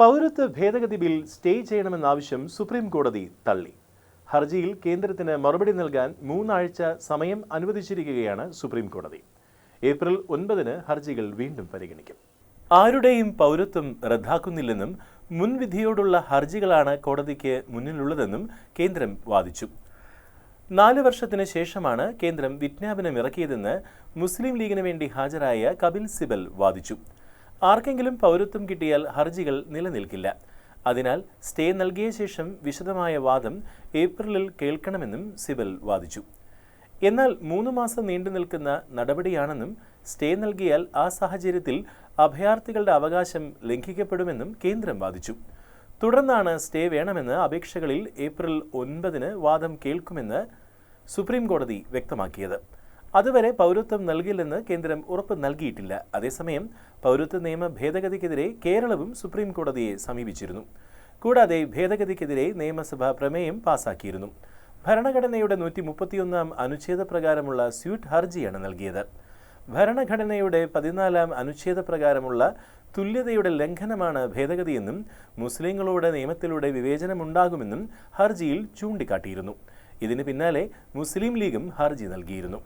പൗരത്വ ഭേദഗതി bill stay ചെയ്യണമെന്ന ആവശ്യം സുപ്രീം കോടതി തള്ളി. ഹർജിയിൽ കേന്ദ്രത്തിന് മറുപടി നൽകാൻ മൂന്നാഴ്ച സമയം അനുവദിച്ചിരിക്കുകയാണ് സുപ്രീം കോടതി. ഏപ്രിൽ ഒൻപതിന് ഹർജികൾ വീണ്ടും പരിഗണിക്കും. ആരുടെയും പൗരത്വം റദ്ദാക്കുന്നില്ലെന്നും മുൻവിധിയോടുള്ള ഹർജികളാണ് കോടതിക്ക് മുന്നിലുള്ളതെന്നും കേന്ദ്രം വാദിച്ചു. നാല് വർഷത്തിന് ശേഷമാണ് കേന്ദ്രം വിജ്ഞാപനം ഇറക്കിയതെന്ന് മുസ്ലിം ലീഗിന് വേണ്ടി ഹാജരായ കപിൽ സിബൽ വാദിച്ചു. ആർക്കെങ്കിലും പൗരത്വം കിട്ടിയാൽ ഹർജികൾ നിലനിൽക്കില്ല. അതിനാൽ സ്റ്റേ നൽകിയ ശേഷം വിശദമായ വാദം ഏപ്രിലിൽ കേൾക്കണമെന്നും സിബൽ വാദിച്ചു. എന്നാൽ മൂന്ന് മാസം നീണ്ടു നിൽക്കുന്ന നടപടിയാണെന്നും സ്റ്റേ നൽകിയാൽ ആ സാഹചര്യത്തിൽ അഭയാർത്ഥികളുടെ അവകാശം ലംഘിക്കപ്പെടുമെന്നും കേന്ദ്രം വാദിച്ചു. തുടർന്നാണ് സ്റ്റേ വേണമെന്ന് അപേക്ഷകളിൽ ഏപ്രിൽ ഒൻപതിന് വാദം കേൾക്കുമെന്ന് സുപ്രീം കോടതി വ്യക്തമാക്കിയത്. അതുവരെ പൗരത്വം നൽകില്ലെന്ന് കേന്ദ്രം ഉറപ്പ് നൽകിയിട്ടില്ല. അതേസമയം പൗരത്വ നിയമ ഭേദഗതിക്കെതിരെ കേരളവും സുപ്രീം കോടതിയെ സമീപിച്ചിരുന്നു. കൂടാതെ ഭേദഗതിക്കെതിരെ നിയമസഭ പ്രമേയം പാസാക്കിയിരുന്നു. ഭരണഘടനയുടെ നൂറ്റി മുപ്പത്തിയൊന്നാം അനുച്ഛേദ പ്രകാരമുള്ള സ്യൂട്ട് ഹർജിയാണ് നൽകിയത്. ഭരണഘടനയുടെ പതിനാലാം അനുച്ഛേദ പ്രകാരമുള്ള തുല്യതയുടെ ലംഘനമാണ് ഭേദഗതിയെന്നും മുസ്ലിങ്ങളോട് നിയമത്തിലൂടെ വിവേചനമുണ്ടാകുമെന്നും ഹർജിയിൽ ചൂണ്ടിക്കാട്ടിയിരുന്നു. ഇതിന് പിന്നാലെ മുസ്ലിം ലീഗും ഹർജി നൽകിയിരുന്നു.